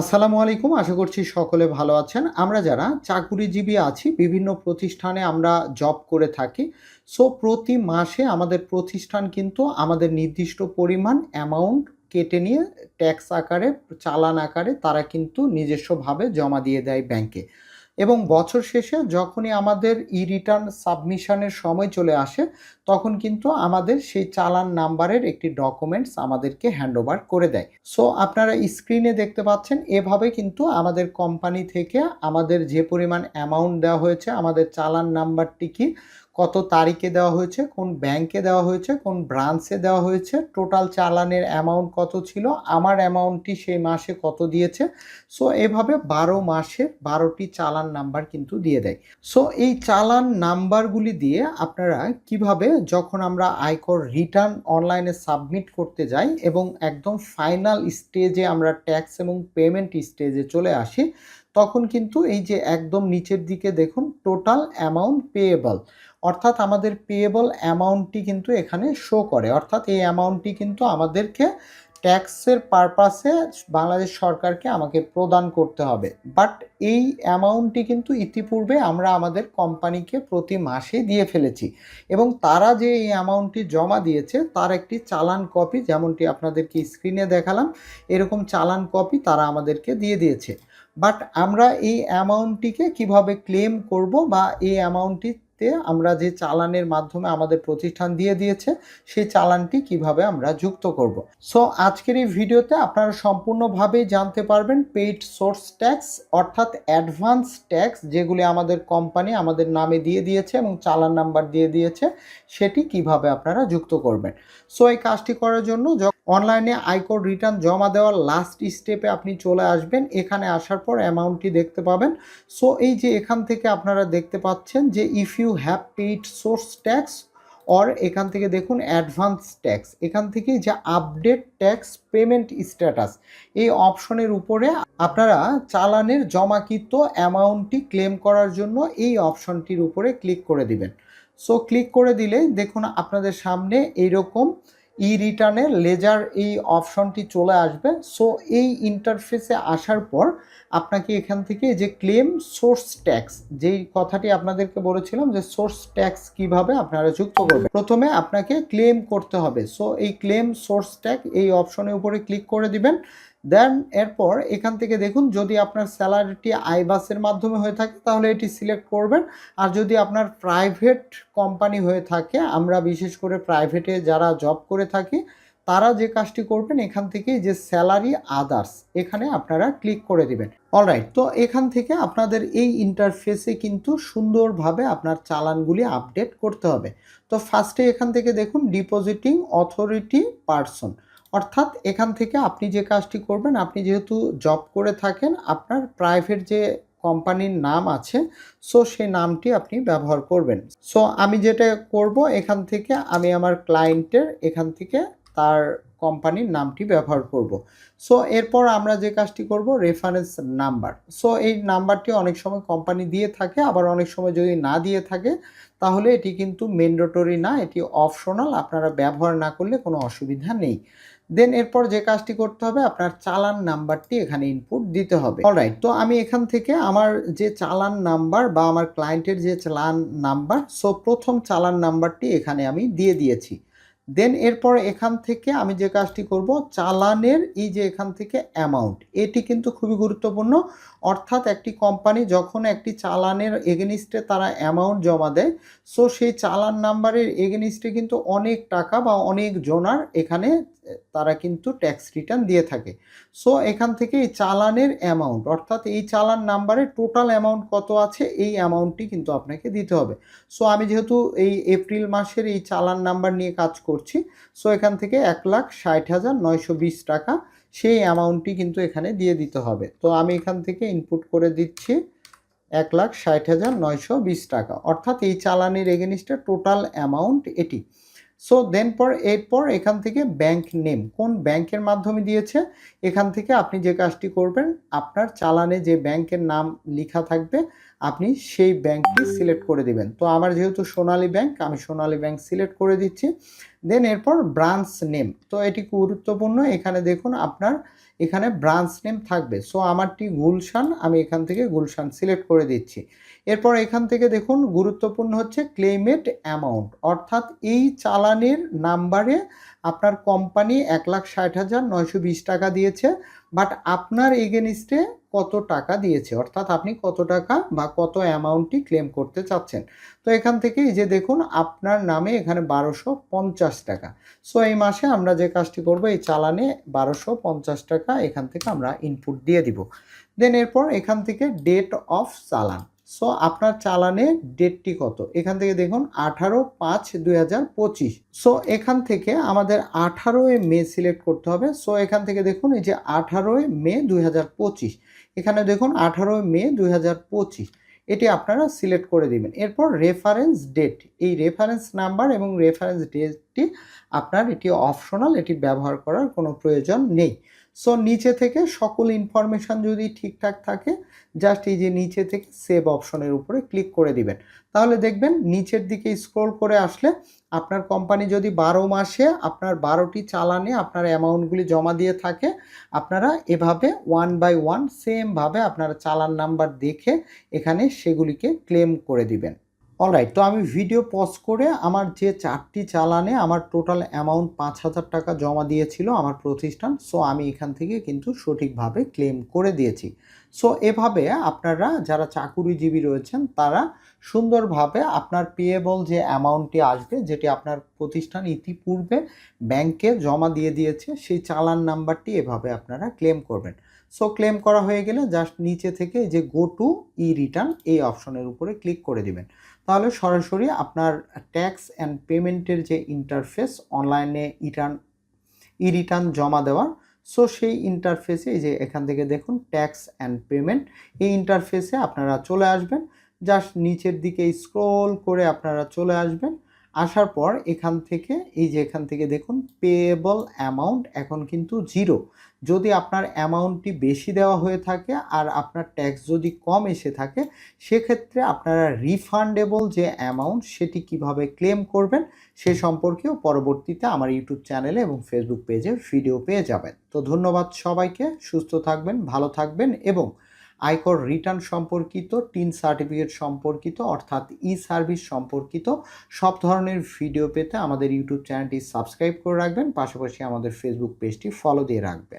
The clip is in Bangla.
আসসালামু আলাইকুম, আশা করছি সকলে ভালো আছেন। আমরা যারা চাকুরিজীবী আছি, বিভিন্ন প্রতিষ্ঠানে আমরা জব করে থাকি। সো প্রতি মাসে আমাদের প্রতিষ্ঠান কিন্তু আমাদের নির্দিষ্ট পরিমাণ অ্যামাউন্ট কেটে নিয়ে ট্যাক্স আকারে, চালান আকারে তারা কিন্তু নিজস্বভাবে জমা দিয়ে দেয় ব্যাংকে এবং বছর শেষে যখনই আমাদের ই রিটার্ন সাবমিশনের সময় চলে আসে, তখন কিন্তু আমাদের সেই চালান নাম্বারের একটি ডকুমেন্টস আমাদেরকে হ্যান্ডওভার করে দেয়। সো আপনারা স্ক্রিনে দেখতে পাচ্ছেন, এভাবে কিন্তু আমাদের কোম্পানি থেকে আমাদের যে পরিমাণ অ্যামাউন্ট দেওয়া হয়েছে, আমাদের চালান নাম্বারটি কি কত তারিখে দেওয়া হয়েছে, কোন ব্যাংকে দেওয়া হয়েছে, কোন ব্রাঞ্চে দেওয়া হয়েছে টোটাল চালানের অ্যামাউন্ট কত ছিল, আমার অ্যামাউন্টটি সেই মাসে কত দিয়েছে সো এভাবে বারো মাসের বারোটি চালান নাম্বার কিন্তু দিয়ে দেয়। সো এই চালান নাম্বারগুলি দিয়ে আপনারা কীভাবে যখন আমরা আয়কর রিটার্ন অনলাইনে সাবমিট করতে যাই এবং একদম ফাইনাল স্টেজে আমরা ট্যাক্স এবং পেমেন্ট স্টেজে চলে আসি, তখন কিন্তু এই যে একদম নিচের দিকে দেখুন টোটাল অ্যামাউন্ট পেয়েবল অর্থাৎ আমাদের পেয়েবল অ্যামাউন্টটি কিন্তু এখানে শো করে। অর্থাৎ এই অ্যামাউন্টটি কিন্তু আমাদেরকে ট্যাক্সের পারপাসে বাংলাদেশ সরকারকে আমাকে প্রদান করতে হবে। বাট এই অ্যামাউন্টটি কিন্তু ইতিপূর্বে আমরা আমাদের কোম্পানিকে প্রতি মাসে দিয়ে ফেলেছি। এবং তারা যে এই অ্যামাউন্টটি জমা দিয়েছে, তার একটি চালান কপি যেমনটি আপনাদেরকে স্ক্রিনে দেখালাম, এরকম চালান কপি তারা আমাদেরকে দিয়ে দিয়েছে। বাট আমরা এই অ্যামাউন্টটিকে কীভাবে ক্লেম করব বা এই অ্যামাউন্টটিতে আমরা যে চালানের মাধ্যমে আমাদের প্রতিষ্ঠান দিয়ে দিয়েছে, সেই চালানটি কীভাবে আমরা যুক্ত করব। সো আজকের এই ভিডিওতে আপনারা সম্পূর্ণভাবেই জানতে পারবেন পেইড সোর্স ট্যাক্স অর্থাৎ অ্যাডভান্স ট্যাক্স যেগুলি আমাদের কোম্পানি আমাদের নামে দিয়ে দিয়েছে এবং চালান নাম্বার দিয়ে দিয়েছে, সেটি কীভাবে আপনারা যুক্ত করবেন। সো এই কাজটি করার জন্য অনলাইনে আয়কর রিটার্ন জমা দেওয়ার লাস্ট স্টেপে আপনি চলে আসবেন, এখানে আসার পর অ্যামাউন্টটি দেখতে পাবেন। সো এই যে এখান থেকে আপনারা দেখতে পাচ্ছেন যে if you have paid source tax or এখান থেকে দেখুন অ্যাডভান্স ট্যাক্স এখান থেকে যে আপডেট ট্যাক্স পেমেন্ট স্ট্যাটাস এই অপশনের উপরে আপনারা চালানের জমাকৃত অ্যামাউন্টটি ক্লেম করার জন্য এই অপশনটির উপরে ক্লিক করে দিবেন। সো ক্লিক করে দিলে দেখুন আপনাদের সামনে এইরকম ই রিটার্নে লেজার এই অপশনটি চলে আসবে। সো এই ইন্টারফেসে আসার পর আপনাকে এখান থেকে যে ক্লেম সোর্স ট্যাক্স যেই কথাটি আপনাদেরকে বলেছিলাম যে সোর্স ট্যাক্স কীভাবে আপনারা যুক্ত করবেন। প্রথমে আপনাকে ক্লেম করতে হবে। সো এই ক্লেম সোর্স ট্যাক্স এই অপশনের উপরে ক্লিক করে দিবেন। দেন এরপর এখান থেকে দেখুন, যদি আপনার স্যালারিটি আইবাসের মাধ্যমে হয়ে থাকে, তাহলে এটি সিলেক্ট করবেন। আর যদি আপনার প্রাইভেট কোম্পানি হয়ে থাকে, আমরা বিশেষ করে প্রাইভেটে যারা জব করে থাকি, তারা যে কাজটি করবেন, এখান থেকে যে স্যালারি আদার্স এখানে আপনারা ক্লিক করে দিবেন। অলরাইট তো এখান থেকে আপনাদের এই ইন্টারফেসে কিন্তু সুন্দরভাবে আপনার চালানগুলি আপডেট করতে হবে। তো ফার্স্টে এখান থেকে দেখুন ডিপোজিটিং অথরিটি পার্সন অর্থাৎ এখান থেকে আপনি যে কাজটি করবেন, আপনি যেহেতু জব করে থাকেন, আপনার প্রাইভেট যে কোম্পানির নাম আছে সো সেই নামটি আপনি ব্যবহার করবেন। সো আমি যেটা করব, এখান থেকে আমি আমার ক্লায়েন্টের এখান থেকে তার কোম্পানির নামটি ব্যবহার করব। সো এরপর আমরা যে কাজটি করব রেফারেন্স নাম্বার সো এই নাম্বারটি অনেক সময় কোম্পানি দিয়ে থাকে, আবার অনেক সময় যদি না দিয়ে থাকে তাহলে এটি কিন্তু ম্যান্ডেটরি না, এটি অপশনাল আপনারা ব্যবহার না করলে কোনো অসুবিধা নেই। দেন এরপর যে কাজটি করতে হবে, আপনার চালান নাম্বারটি এখানে ইনপুট দিতে হবে। অলরাইট তো আমি এখান থেকে আমার যে চালান নাম্বার বা আমার ক্লায়েন্টের যে চালান নাম্বার সো প্রথম চালান নাম্বারটি এখানে আমি দিয়ে দিয়েছি। দেন এরপর এখান থেকে আমি যে কাজটি করব, চালানের এই যে এখান থেকে অ্যামাউন্ট এটি কিন্তু খুবই গুরুত্বপূর্ণ। অর্থাৎ একটি কোম্পানি যখন একটি চালানের এগেনিস্টে তারা অ্যামাউন্ট জমা দেয় সো সেই চালান নাম্বারের এগেনিস্টে কিন্তু অনেক টাকা বা অনেক জোনার এখানে তারা কিন্তু ট্যাক্স রিটার্ন দিয়ে থাকে। সো এখান থেকে এই চালানের অ্যামাউন্ট অর্থাৎ এই চালান নাম্বারে টোটাল অ্যামাউন্ট কত আছে, এই অ্যামাউন্টটি কিন্তু আপনাকে দিতে হবে। সো আমি যেহেতু এই এপ্রিল মাসের এই চালান নাম্বার নিয়ে কাজ করছি সো এখান থেকে এক লাখ ষাট হাজার নয়শো বিশ টাকা সেই অ্যামাউন্টটি কিন্তু এখানে দিয়ে দিতে হবে। তো, আমি এখান থেকে ইনপুট করে দিচ্ছি এক লাখ ষাট হাজার নয়শো বিশ টাকা। অর্থাৎ এই চালানের এগেনিস্টে টোটাল অ্যামাউন্ট এটি। সো দেন পর এরপর এখান থেকে ব্যাংক নেম কোন ব্যাংকের মাধ্যমে দিয়েছে? এখান থেকে আপনি যে কাজটি করবেন, আপনার চালানে যে ব্যাংকের নাম লেখা থাকবে আপনি সেই ব্যাংকটি সিলেক্ট করে দিবেন। তো আমার যেহেতু সোনালী ব্যাংক, আমি সোনালী ব্যাংক সিলেক্ট করে দিচ্ছি। দেন এরপর ব্রাঞ্চ নেম। তো এটি গুরুত্বপূর্ণ। এখানে দেখুন আপনার এখানে ব্রাঞ্চ নেম থাকবে। সো আমারটি গুলশান, আমি এখান থেকে গুলশান সিলেক্ট করে দিচ্ছি। এরপর এখান থেকে দেখুন গুরুত্বপূর্ণ হচ্ছে ক্লেমেড অ্যামাউন্ট। অর্থাৎ এই চালানের নাম্বারে আপনার কোম্পানি এক লাখ ষাট হাজার নয়শো বিশ টাকা দিয়েছে। বাট আপনার এগেনিস্টে কত টাকা দিয়েছে? অর্থাৎ আপনি কত টাকা বা কত অ্যামাউন্টটি ক্লেম করতে চাচ্ছেন? তো এখান থেকে এই যে দেখুন, আপনার নামে এখানে বারোশো পঞ্চাশ টাকা। সো এই মাসে আমরা যে কাজটি করব, এই চালানে বারোশো পঞ্চাশ টাকা এখান থেকে আমরা ইনপুট দিয়ে দিব। দেন এরপর এখান থেকে ডেট অফ চালান। সো আপনার চালানে ডেটটি কত? এখান থেকে দেখুন, আঠারো পাঁচ দুই হাজার পঁচিশ। সো এখান থেকে আমাদের আঠারোই মে সিলেক্ট করতে হবে। সো এখান থেকে দেখুন, এই যে আঠারোই মে দুই হাজার পঁচিশ। এখানে দেখুন আঠারোই মে দুই হাজার পঁচিশ। এটি আপনারা সিলেক্ট করে দিবেন। এরপর রেফারেন্স ডেট এই রেফারেন্স নাম্বার এবং রেফারেন্স ডেটটি আপনার এটি অপশনাল এটি ব্যবহার করার কোনো প্রয়োজন নেই। সো নিচে থেকে সকল ইনফরমেশান যদি ঠিকঠাক থাকে জাস্ট এই যে নিচে থেকে সেভ অপশনের উপরে ক্লিক করে দিবেন। তাহলে দেখবেন নিচের দিকে স্ক্রল করে আসলে আপনার কোম্পানি যদি বারো মাসে আপনার বারোটি চালানে আপনার অ্যামাউন্টগুলি জমা দিয়ে থাকে, আপনারা এভাবে ওয়ান বাই ওয়ান সেমভাবে আপনারা চালান নাম্বার দেখে এখানে সেগুলিকে ক্লেম করে দিবেন। অলরাইট তো আমি ভিডিও পজ করে আমার যে চারটি চালানে আমার টোটাল অ্যামাউন্ট পাঁচ হাজার টাকা জমা দিয়েছিল আমার প্রতিষ্ঠান সো আমি এখান থেকে কিন্তু সঠিকভাবে ক্লেম করে দিয়েছি। সো এভাবে আপনারা যারা চাকুরিজীবী রয়েছেন, তারা সুন্দরভাবে আপনার পেয়েবল যে অ্যামাউন্টটি আসবে, যেটি আপনার প্রতিষ্ঠান ইতিপূর্বে ব্যাংকে জমা দিয়ে দিয়েছে, সেই চালান নাম্বারটি এভাবে আপনারা ক্লেম করবেন। সো ক্লেম করা হয়ে গেলে জাস্ট নিচে থেকে যে গো টু ই রিটার্ন এই অপশনের উপরে ক্লিক করে দিবেন। তাহলে সরাসরি আপনার ট্যাক্স অ্যান্ড পেমেন্টের যে ইন্টারফেস অনলাইনে ইটার্ন ই রিটার্ন জমা দেওয়ার সো সেই ইন্টারফেসে এই যে এখান থেকে দেখুন ট্যাক্স অ্যান্ড পেমেন্ট এই ইন্টারফেসে আপনারা চলে আসবেন। জাস্ট নিচের দিকে স্ক্রল করে আপনারা চলে আসবেন। আসার পর এখান থেকে, এই যে এখান থেকে দেখুন পেয়েবল অ্যামাউন্ট এখন কিন্তু জিরো যদি আপনার অ্যামাউন্টটি বেশি দেওয়া হয়ে থাকে আর আপনার ট্যাক্স যদি কম এসে থাকে, সেক্ষেত্রে আপনারা রিফান্ডেবল যে অ্যামাউন্ট সেটি কীভাবে ক্লেম করবেন সে সম্পর্কেও পরবর্তীতে আমার ইউটিউব চ্যানেলে এবং ফেসবুক পেজে ভিডিও পেয়ে যাবেন। তো ধন্যবাদ সবাইকে, সুস্থ থাকবেন, ভালো থাকবেন এবং আয়কর রিটার্ন সম্পর্কিত টিন সার্টিফিকেট সম্পর্কিত, অর্থাৎ ই সার্ভিস সম্পর্কিত সব ধরনের ভিডিও পেতে আমাদের ইউটিউব চ্যানেলটি সাবস্ক্রাইব করে রাখবেন, পাশাপাশি আমাদের ফেসবুক পেজটি ফলো দিয়ে রাখবেন।